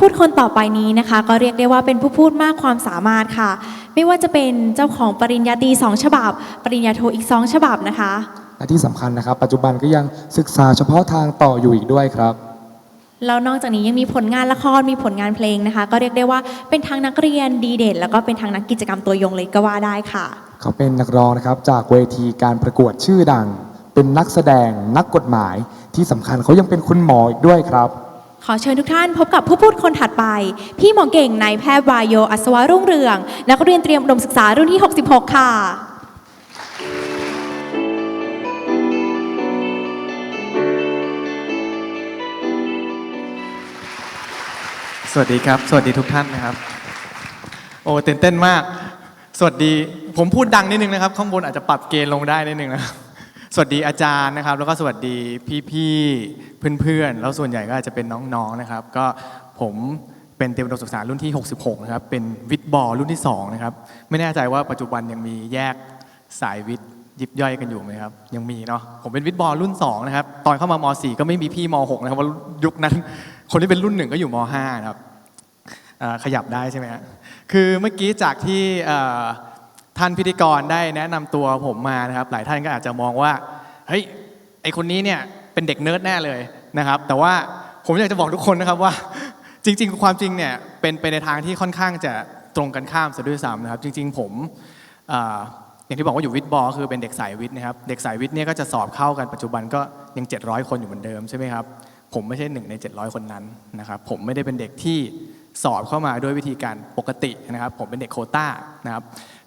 พูดคนต่อไปนี้นะคะ ก็เรียกได้ว่าเป็นผู้พูดมากความสามารถค่ะ ไม่ว่าจะเป็นเจ้าของปริญญาตรีสองฉบับ ปริญญาโทอีกสองฉบับนะคะ และที่สำคัญนะครับ ปัจจุบันก็ยังศึกษาเฉพาะทางต่ออยู่อีกด้วยครับ แล้วนอกจากนี้ยังมีผลงานละครมีผลงานเพลงนะคะ ก็เรียกได้ว่าเป็นทั้งนักเรียนดีเด่น แล้วก็เป็นทั้งนักกิจกรรมตัวยงเลยก็ว่าได้ค่ะ เขาเป็นนักร้องนะครับจากเวทีการประกวดชื่อดัง เป็นนักแสดงนักกฎหมายที่สำคัญเขายังเป็นคุณหมออีกด้วยครับ ขอเชิญทุกท่านพบกับผู้พูดคนถัดไป พี่หมอเก่งนายแพทย์วายโยอัศวะรุ่งเรือง นักเรียนเตรียมอุดมศึกษารุ่นที่ 66 ค่ะ สวัสดีครับ สวัสดีทุกท่านนะครับ โอ้ตื่นเต้นมาก สวัสดี ผมพูดดังนิดนึงนะครับ ข้างบนอาจจะปรับเกณฑ์ลงได้นิดนึงนะครับ สวัสดีอาจารย์นะครับ แล้วก็สวัสดีพี่ๆเพื่อนๆ แล้วส่วนใหญ่ก็อาจจะเป็นน้องๆนะครับ ก็ผมเป็นเตรียมอุดมศึกษารุ่นที่ 66 นะครับ เป็นวิทย์บอรุ่นที่ 2 นะครับ ไม่แน่ใจว่าปัจจุบันยังมีแยกสายวิทย์ยิบย่อยกันอยู่ไหมครับ ยังมีเนาะผมเป็นวิทย์บอรุ่น 2 นะครับ ตอนเข้ามาม .4 ก็ไม่มีพี่ม .6 นะครับว่ายุคนั้น คนที่เป็นรุ่นหนึ่งก็อยู่ม .5 นะครับขยับได้ใช่ไหมฮะคือเมื่อกี้จากที่ ท่านพิธีกรได้แนะนำตัวผมมานะครับ หลายท่านก็อาจจะมองว่าเฮ้ยไอคนนี้เนี่ยเป็นเด็กเนิร์ดแน่เลยนะครับ แต่ว่าผมอยากจะบอกทุกคนนะครับว่า จริง ๆ ความจริงเนี่ยเป็นไปในทางที่ค่อนข้างจะตรงกันข้ามซะด้วยซ้ำนะครับ จริง ๆ ผมอย่างที่บอกว่าอยู่วิทย์บอคือเป็นเด็กสายวิทย์นะครับเด็กสายวิทย์เนี่ยก็จะสอบเข้ากันปัจจุบันก็ยัง 700 คนอยู่เหมือนเดิมใช่ไหมครับผมไม่ใช่หนึ่งใน 700 คนนั้นนะครับผมไม่ได้เป็นเด็กที่สอบเข้ามาด้วยวิธีการปกตินะครับ ผมเป็นเด็กโคต้านะครับ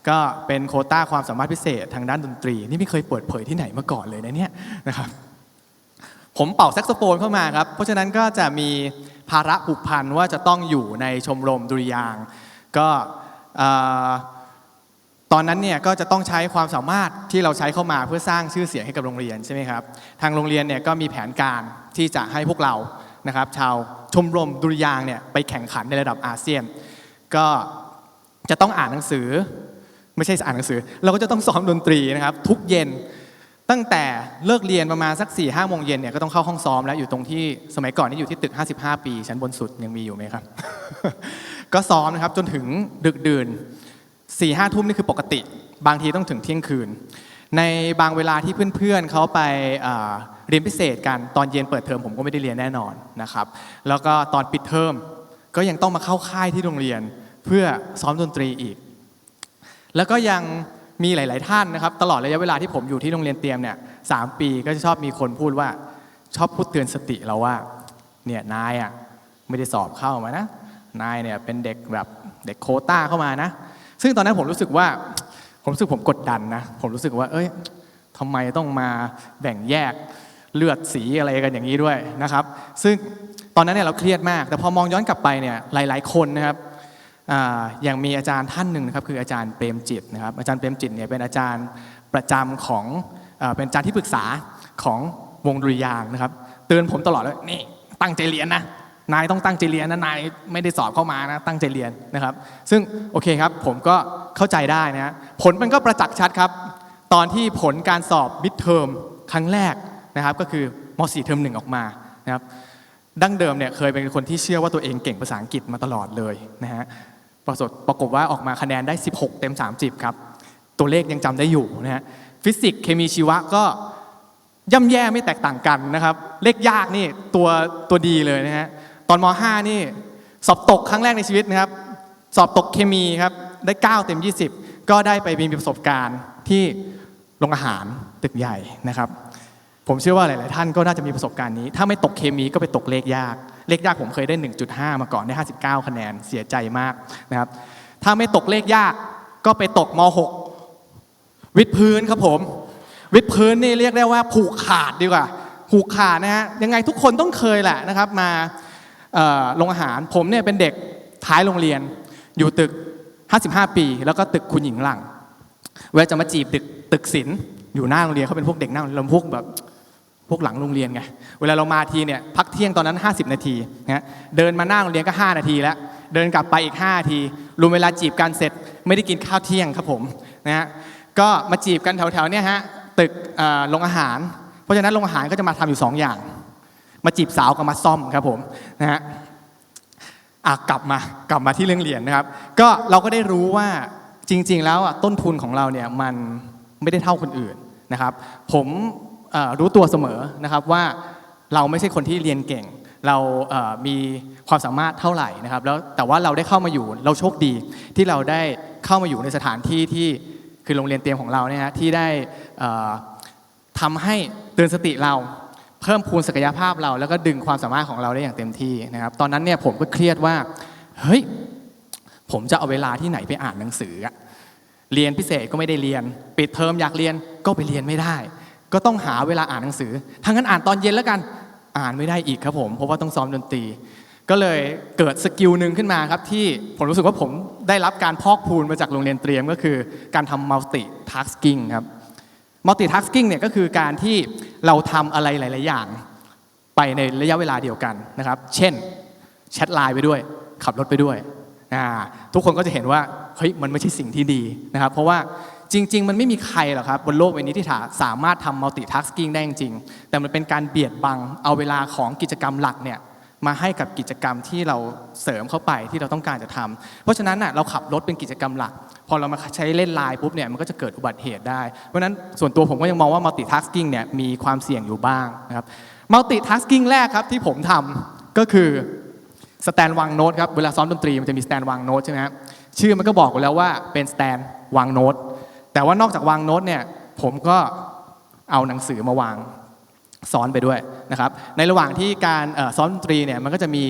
ก็เป็นโคต้าความสามารถพิเศษทางด้านดนตรี นี่ไม่เคยเปิดเผยที่ไหนมาก่อนเลยนะเนี่ยนะครับผมเป่าแซกโซโฟนเข้ามาครับ เพราะฉะนั้นก็จะมีภาระผูกพันว่าจะต้องอยู่ในชมรมดุริยางก็ตอนนั้นเนี่ยก็จะต้องใช้ความสามารถที่เราใช้เข้ามาเพื่อสร้างชื่อเสียงให้กับโรงเรียนใช่ไหมครับทางโรงเรียนเนี่ยก็มีแผนการที่จะให้พวกเรานะครับ ชาวชมรมดุริยางเนี่ยไปแข่งขันในระดับอาเซียน ก็จะต้องอ่านหนังสือ ไม่ใช่อ่านหนังสือ เราก็จะต้องซ้อมดนตรีนะครับทุกเย็น ตั้งแต่เลิกเรียนประมาณสัก4ี่ห้าโมงเย็นเนี่ยก็ต้องเข้าห้องซ้อมแล้วอยู่ตรงที่สมัยก่อนนี่อยู่ที่ตึก 55 ปี ชั้นบนสุดยังมีอยู่ไหมครับ ก็ซ้อมนะครับจนถึงดึกดื่น4ี่ห้าทุ่มนี่คือปกติ บางทีต้องถึงเที่ยงคืน ในบางเวลาที่เพื่อนๆเขาไปเรียนพิเศษกันตอนเย็นเปิดเทอมผมก็ไม่ได้เรียนแน่นอนนะครับ แล้วก็ตอนปิดเทอมก็ยังต้องมาเข้าค่ายที่โรงเรียนเพื่อซ้อมดนตรีอีก แล้วก็ยังมีหลาย ๆ ท่านนะครับ ตลอดระยะเวลาที่ผมอยู่ที่โรงเรียนเตรียมเนี่ยสามปีก็จะชอบมีคนพูดว่าชอบพูดเตือนสติเราว่าเนี่ยนายอะไม่ได้สอบเข้ามานะนายเนี่ยเป็นเด็กแบบเด็กโคต้าเข้ามานะ ซึ่งตอนนั้นผมรู้สึกว่าผมรู้สึกผมกดดันนะ ผมรู้สึกว่า เอ้ยทำไมต้องมาแบ่งแยกเลือดสีอะไรกันอย่างนี้ด้วยนะครับ ซึ่งตอนนั้นเนี่ยเราเครียดมาก แต่พอมองย้อนกลับไปเนี่ยหลาย ๆ คนนะครับ อย่างมีอาจารย์ท่านหนึ่งนะครับคืออาจารย์เปรมจิตนะครับอาจารย์เปรมจิตเนี่ยเป็นอาจารย์ประจำของเป็นอาจารย์ที่ปรึกษาของวงดุริยางนะครับเตือนผมตลอดเลยนี่ตั้งใจเรียนนะนายต้องตั้งใจเรียนนะนายไม่ได้สอบเข้ามานะตั้งใจเรียนนะครับ ซึ่งโอเคครับผมก็เข้าใจได้นะฮะผลมันก็ประจักษ์ชัดครับ ตอนที่ผลการสอบมิดเทอมครั้งแรกนะครับ ก็คือม .4 เทอมหนึ่งออกมานะครับ ดั้งเดิมเนี่ยเคยเป็นคนที่เชื่อว่าตัวเองเก่งภาษาอังกฤษมาตลอดเลยนะฮะปรากฏปรากฏว่าออกมาคะแนนได้ 16 เต็ม 30 ครับ ตัวเลขยังจำได้อยู่นะฮะฟิสิกส์เคมีชีวะก็ย่ำแย่ไม่แตกต่างกันนะครับ เลขยากนี่ตัวตัวดีเลยนะฮะตอนม .5 นี่สอบตกครั้งแรกในชีวิตนะครับ สอบตกเคมีครับได้ 9 เต็ม 20 ก็ได้ไปมีประสบการณ์ที่โรงอาหารตึกใหญ่นะครับ ผมเชื่อว่าหลาย ๆ ท่านก็น่าจะมีประสบการณ์นี้ ถ้าไม่ตกเคมีก็ไปตกเลขยาก เลขยากผมเคยได้ 1.5 มาก่อนได้ 59 คะแนน เสียใจมากนะครับ ถ้าไม่ตกเลขยากก็ไปตกม .6 วิทพื้นครับผม วิทพื้นนี่เรียกได้ว่าผูกขาดดีกว่า ผูกขาดนะฮะ ยังไงทุกคนต้องเคยแหละนะครับ มาเอ่อโรงอาหาร ผมเนี่ยเป็นเด็กท้ายโรงเรียน อยู่ตึก 55 ปี แล้วก็ตึกคุณหญิงหลัง เวลาจะมาจีบตึกตึกศิลป์อยู่หน้าโรงเรียนเขาเป็นพวกเด็กหน้าโรงเรียนเราพวกแบบ พวกหลังโรงเรียนไง เวลาเรามาทีเนี่ยพักเที่ยงตอนนั้น 50 นาทีนะเดินมาหน้าโรงเรียนก็ 5 นาทีแล้ว เดินกลับไปอีก 5 นาที รวมเวลาจีบกันเสร็จไม่ได้กินข้าวเที่ยงครับผมนะฮะ ก็มาจีบกันแถวๆเนี่ยฮะตึกโรงอาหาร เพราะฉะนั้นโรงอาหารก็จะมาทำอยู่ 2 อย่าง มาจีบสาวกับมาซ่อมครับผมนะฮะอะกลับมากลับมาที่เรื่องเรียนนะครับ ก็เราก็ได้รู้ว่าจริง ๆ แล้วอะต้นทุนของเราเนี่ยมันไม่ได้เท่าคนอื่นนะครับ ผม รู้ตัวเสมอนะครับว่าเราไม่ใช่คนที่เรียนเก่ง เรามีความสามารถเท่าไหร่นะครับแล้วแต่ว่าเราได้เข้ามาอยู่เราโชคดีที่เราได้เข้ามาอยู่ในสถานที่ที่คือโรงเรียนเตรียมของเราเนี่ยฮะที่ได้เอ่อทำให้เตือนสติเราเพิ่มพูนศักยภาพเรา แล้วก็ดึงความสามารถของเราได้อย่างเต็มที่นะครับ ตอนนั้นเนี่ยผมก็เครียดว่าเฮ้ยผมจะเอาเวลาที่ไหนไปอ่านหนังสือ เรียนพิเศษก็ไม่ได้เรียน ปิดเทอมอยากเรียนก็ไปเรียนไม่ได้ ก็ต้องหาเวลาอ่านหนังสือทั้างนั้นอ่านตอนเย็นแล้วกัน อ่านไม่ได้อีกครับผม เพราะว่าต้องซ้อมดนตรี ก็เลยเกิดสกิลหนึ่งขึ้นมาครับที่ผมรู้สึกว่าผมได้รับการพอกพูนมาจากโรงเรียนเตรียมก็คือการทำ multi tasking ครับ multitasking เนี่ยก็คือการที่เราทำอะไรหลาย ๆ อย่าง ไปในระยะเวลาเดียวกันนะครับ เช่นแชทไลน์ไปด้วย ขับรถไปด้วย ทุกคนก็จะเห็นว่าเฮ้ยมันไม่ใช่สิ่งที่ดีนะครับ เพราะว่า จริง ๆ มันไม่มีใครหรอกครับบนโลกใบนี้ที่สามารถทำ multitasking ได้จริงๆ แต่มันเป็นการเบียดบังเอาเวลาของกิจกรรมหลักเนี่ยมาให้กับกิจกรรมที่เราเสริมเข้าไปที่เราต้องการจะทำเพราะฉะนั้นน่ะเราขับรถเป็นกิจกรรมหลัก พอเรามาใช้เล่นไลน์ปุ๊บเนี่ยมันก็จะเกิดอุบัติเหตุได้ เพราะฉะนั้นส่วนตัวผมก็ยังมองว่า multitasking เนี่ยมีความเสี่ยงอยู่บ้างนะครับ multitasking แรกครับที่ผมทำก็คือสแตนวางโน้ตครับเวลาซ้อมดนตรีมันจะมีสแตนวางโน้ตใช่ไหมครับชื่อมันก็บอกอยู่แล้วว่าเป็นสแตนวางโน้ต แต่ว่านอกจากวางโน้ตเนี่ยผมก็เอาหนังสือมาวางซ้อนไปด้วยนะครับ ในระหว่างที่การซ้อมดนตรีเนี่ยมันก็จะมี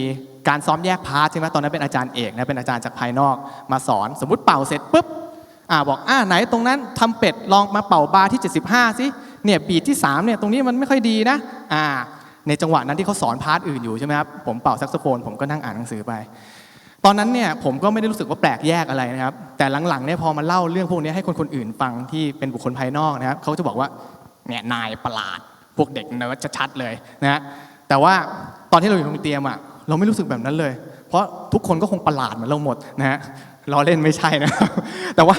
การซ้อมแยกพาร์ทใช่ไหมตอนนั้นเป็นอาจารย์เอกนะเป็นอาจารย์จากภายนอกมาสอน สมมติเป่าเสร็จปุ๊บอ่าบอกอ่าไหนตรงนั้นทำเป็ดลองมาเป่าบาร์ที่ 75สิเนี่ยบีทที่3เนี่ยตรงนี้มันไม่ค่อยดีนะอ่าในจังหวะนั้นที่เขาสอนพาร์ทอื่นอยู่ใช่ไหมครับผมเป่าแซกโซโฟนผมก็นั่งอ่านหนังสือไป ตอนนั้นเนี่ยผมก็ไม่ได้รู้สึกว่าแปลกแยกอะไรนะครับ แต่หลังๆเนี่ยพอมาเล่าเรื่องพวกนี้ให้คนคนอื่นฟังที่เป็นบุคคลภายนอกนะครับเขาจะบอกว่าเนี่ยนายประหลาด พวกเด็กเนิร์ดชัดๆเลยนะฮะแต่ว่าตอนที่เราอยู่โรงเตรียมอะเราไม่รู้สึกแบบนั้นเลย เพราะทุกคนก็คงประหลาดเหมือนเราหมดนะฮะล้อเล่นไม่ใช่นะครับแต่ว่า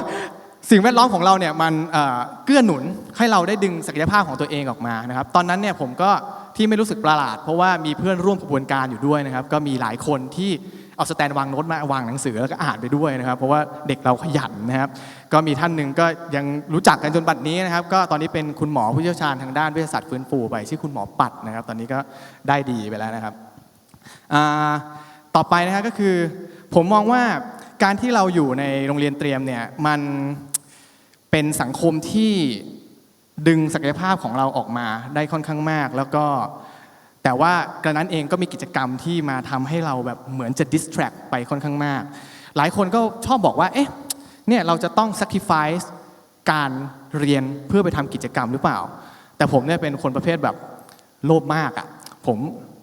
สิ่งแวดล้อมของเราเนี่ยมันเอ่อเกื้อหนุนให้เราได้ดึงศักยภาพของตัวเองออกมานะครับ ตอนนั้นเนี่ยผมก็ที่ไม่รู้สึกประหลาด เพราะว่ามีเพื่อนร่วมขบวนการอยู่ด้วยนะครับ ก็มีหลายคนที่ เอาสแตนวางโน้ตมาวางหนังสือแล้วก็อ่านไปด้วยนะครับ เพราะว่าเด็กเราขยันนะครับ ก็มีท่านหนึ่งก็ยังรู้จักกันจนบัดนี้นะครับ ก็ตอนนี้เป็นคุณหมอผู้เชี่ยวชาญทางด้านเวชศาสตร์ฟื้นฟูไปชื่อคุณหมอปัดนะครับ ตอนนี้ก็ได้ดีไปแล้วนะครับต่อไปนะครับก็คือ ผมมองว่าการที่เราอยู่ในโรงเรียนเตรียมเนี่ยมันเป็นสังคมที่ดึงศักยภาพของเราออกมาได้ค่อนข้างมาก แล้วก็ แต่ว่ากระนั้นเองก็มีกิจกรรมที่มาทำให้เราแบบเหมือนจะ distract ไปค่อนข้างมาก หลายคนก็ชอบบอกว่าเอ๊ะเนี่ยเราจะต้อง sacrifice การเรียนเพื่อไปทำกิจกรรมหรือเปล่า แต่ผมเนี่ยเป็นคนประเภทแบบโลภมากอะ่ะผม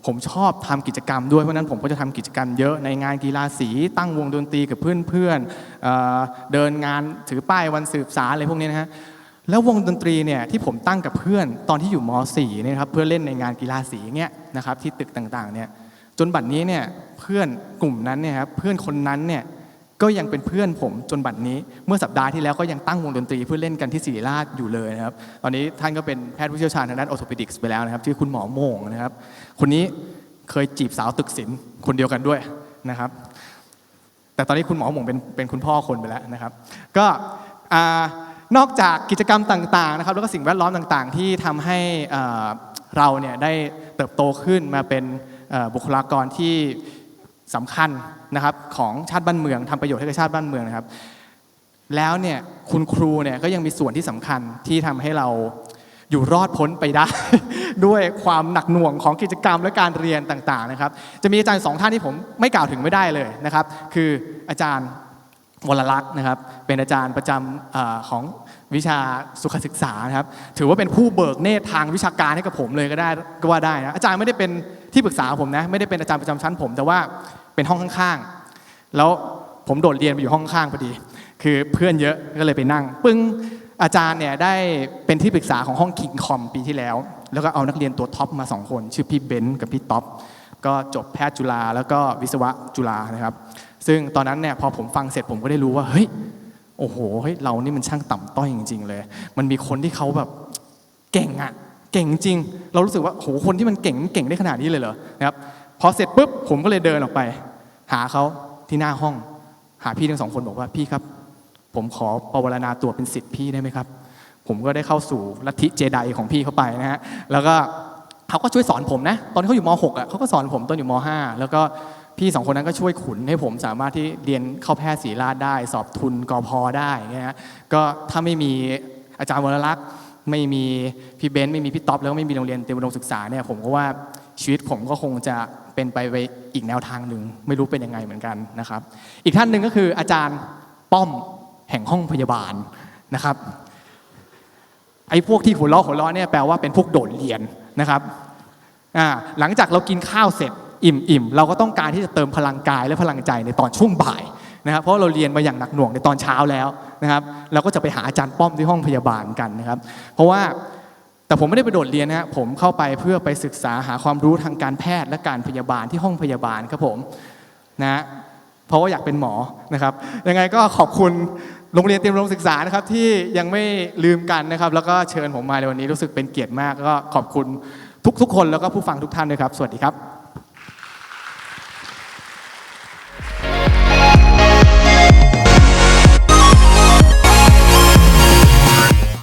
ผมชอบทำกิจกรรมด้วยเพราะนั้นผมก็จะทำกิจกรรมเยอะในงานกีฬาสีตั้งวงดนตรีกับเพื่อนๆเอ่อเดินงานถือป้ายวันสืบสารอะไรพวกนี้นะฮะ แล้ววงดนตรีเนี่ยที่ผมตั้งกับเพื่อนตอนที่อยู่ม .4 เนี่ยครับเพื่อเล่นในงานกีฬาสีเนี่ยนะครับที่ตึกต่างๆเนี่ยจนบัดนี้เนี่ยเพื่อนกลุ่มนั้นเนี่ยครับเพื่อนคนนั้นเนี่ยก็ยังเป็นเพื่อนผมจนบัดนี้ เมื่อสัปดาห์ที่แล้วก็ยังตั้งวงดนตรีเพื่อเล่นกันที่ศิริราชอยู่เลยนะครับตอนนี้ท่านก็เป็นแพทย์ผู้เชี่ยวชาญทางด้านออโ o ป e ดิกส์ไปแล้วนะครับชื่อคุณหมอโมงนะครับคนนี้เคยจีบสาวตึกศิลป์คนเดียวกันด้วยนะครับ แต่ตอนนี้คุณหมอหมงเป็นเป็นคุณพ่อคนไปแล้วนะครับ ก็อ่า นอกจากกิจกรรมต่างๆนะครับแล้วก็สิ่งแวดล้อมต่างๆ ที่ทำให้เราเนี่ยได้เติบโตขึ้นมาเป็นบุคลากรที่สำคัญนะครับของชาติบ้านเมืองทำประโยชน์ให้กับชาติบ้านเมืองนะครับ แล้วเนี่ยคุณครูเนี่ยก็ยังมีส่วนที่สำคัญที่ทำให้เราอยู่รอดพ้นไปได้ ด้วยความหนักหน่วงของกิจกรรมและการเรียนต่างๆนะครับ จะมีอาจารย์สองท่านที่ผมไม่กล่าวถึงไม่ได้เลยนะครับ คืออาจารย์ วรลักษณ์นะครับ เป็นอาจารย์ประจำออของวิชาสุขศึกษานะครับ ถือว่าเป็นผู้เบิกเนตรทางวิชาการให้กับผมเลยก็ได้ก็ว่าได้นะอาจารย์ไม่ได้เป็นที่ปรึกษาผมนะไม่ได้เป็นอาจารย์ประจำชั้นผม แต่ว่าเป็นห้องข้างๆ แล้วผมโดดเรียนไปอยู่ห้องข้างพอดี คือเพื่อนเยอะก็เลยไปนั่ง ปึ้งอาจารย์เนี่ยได้เป็นที่ปรึกษาของห้องคิงคอมปีที่แล้ว แล้วก็เอานักเรียนตัวท็อปมาสองคน ชื่อพี่เบนซ์กับพี่ท็อปก็จบแพทย์จุฬาแล้วก็วิศวะจุฬานะครับ ซึ่งตอนนั้นเนี่ยพอผมฟังเสร็จผมก็ได้รู้ว่าเฮ้ยโอ้โหเฮ้ยเรานี่มันช่างต่ำต้อยจริง ๆ เลย มันมีคนที่เขาแบบเก่งอะเก่งจริง เรารู้สึกว่าโหคนที่มันเก่งเก่งได้ขนาดนี้เลยเหรอนะครับพอเสร็จปุ๊บผมก็เลยเดินออกไป หาเขาที่หน้าห้อง หาพี่ทั้งสองคนบอกว่าพี่ครับ ผมขอปวารณาตัวเป็นสิทธิ์พี่ได้ไหมครับ ผมก็ได้เข้าสู่ลัทธิเจไดของพี่เข้าไปนะฮะแล้วก็เขาก็ช่วยสอนผมนะ ตอนที่เขาอยู่ม .6 อะเขาก็สอนผมตอนอยู่ม .5 แล้วก็ พี่สองคนนั้นก็ช่วยขุนให้ผมสามารถที่เรียนเข้าแพทย์ศรีราชได้ สอบทุนกอพอได้เงี้ยฮะก็ถ้าไม่มีอาจารย์วรลักษณ์ไม่มีพี่เบนซ์ไม่มีพี่ท็อปแล้วก็ไม่มีโรงเรียนเตรียมอุดมศึกษาเนี่ยผมก็ว่าชีวิตผมก็คงจะเป็นไปไปอีกแนวทางหนึ่งไม่รู้เป็นยังไงเหมือนกันนะครับ อีกท่านหนึ่งก็คืออาจารย์ป้อมแห่งห้องพยาบาลนะครับไอ้พวกที่หัวเราะหัวเราะเนี่ยแปลว่าเป็นพวกโดดเรียนนะครับหลังจากเรากินข้าวเสร็จ อิ่มอิ่มเราก็ต้องการที่จะเติมพลังกายและพลังใจในตอนช่วงบ่ายนะครับเพราะเราเรียนมาอย่างหนักหน่วงในตอนเช้าแล้วนะครับเราก็จะไปหาอาจารย์ป้อมที่ห้องพยาบาลกันนะครับ เพราะว่าแต่ผมไม่ได้ไปโดดเรียนนะฮะผมเข้าไปเพื่อไปศึกษาหาความรู้ทางการแพทย์และการพยาบาลที่ห้องพยาบาลครับผมนะเพราะว่าอยากเป็นหมอนะครับยังไงก็ขอบคุณโรงเรียนเตรียมอุดมศึกษานะครับที่ยังไม่ลืมกันนะครับ แล้วก็เชิญผมมาในวันนี้รู้สึกเป็นเกียรติมาก ก็ขอบคุณทุกๆ คนแล้วก็ผู้ฟังทุกท่านด้วยครับ สวัสดีครับ